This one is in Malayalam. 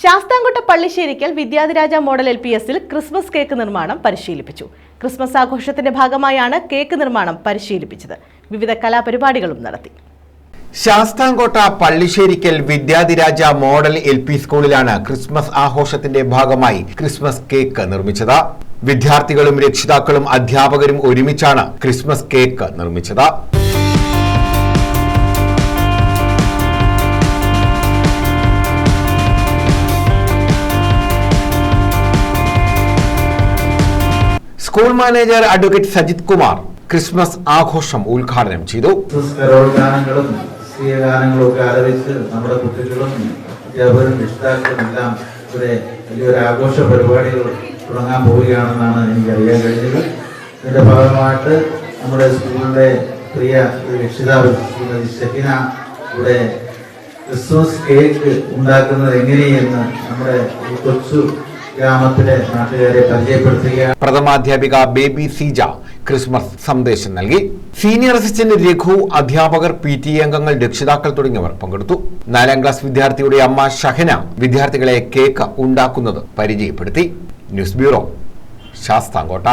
Sasthamcotta Pallisserikkal Vidyadhiraja model L P എസിൽ ക്രിസ്മസ് കേക്ക് നിർമ്മാണം പരിശീലിപ്പിച്ചു. ക്രിസ്മസ് ആഘോഷത്തിന്റെ ഭാഗമായാണ് കേക്ക് നിർമ്മാണം പരിശീലിപ്പിച്ചത്. വിവിധ കലാപരിപാടികളും നടത്തി. Sasthamcotta Pallisserikkal Vidyadhiraja model L P സ്കൂളിലാണ് ക്രിസ്മസ് ആഘോഷത്തിന്റെ ഭാഗമായി ക്രിസ്മസ് കേക്ക് നിർമ്മിച്ചത്. വിദ്യാർത്ഥികളും രക്ഷിതാക്കളും അധ്യാപകരും ഒരുമിച്ചാണ് ക്രിസ്മസ് കേക്ക് നിർമ്മിച്ചത്. School manager advocate Sajith Kumar Christmas ആഘോഷം ഉദ്ഘാടനം ചെയ്തു. ഗാനങ്ങളും ഗാനങ്ങളും ഒക്കെ ആലപിച്ച് നമ്മുടെ കുട്ടികളും അധ്യാപകരും രക്ഷിതാക്കളും എല്ലാം ഇവിടെ വലിയൊരു ആഘോഷ പരിപാടികൾ തുടങ്ങാൻ പോവുകയാണെന്നാണ് എനിക്ക് അറിയാൻ കഴിഞ്ഞത്. ഇതിന്റെ ഭാഗമായിട്ട് നമ്മുടെ സ്കൂളിലെ പ്രിയ ഒരു രക്ഷിതാവ് ശ്രീമതി ഷെഫിന ഇവിടെ ക്രിസ്മസ് കേക്ക് ഉണ്ടാക്കുന്നത് എങ്ങനെയെന്ന് നമ്മുടെ കൊച്ചു ഗ്രാമത്തിലെ നാട്ടുകാരെ പരിചയപ്പെടുത്തുകയാണ്. പ്രഥമാധ്യാപിക ബേബി സീജ ക്രിസ്മസ് സന്ദേശം നൽകി. സീനിയർ അസിസ്റ്റന്റ് രഘു അധ്യാപകർ പി ടി അംഗങ്ങൾ രക്ഷിതാക്കൾ തുടങ്ങിയവർ പങ്കെടുത്തു. നാലാം ക്ലാസ് വിദ്യാർത്ഥിയുടെ അമ്മ ഷഹന വിദ്യാർത്ഥികളെ കേക്ക് ഉണ്ടാക്കുന്നത് പരിചയപ്പെടുത്തി. News bureau Sasthamcotta.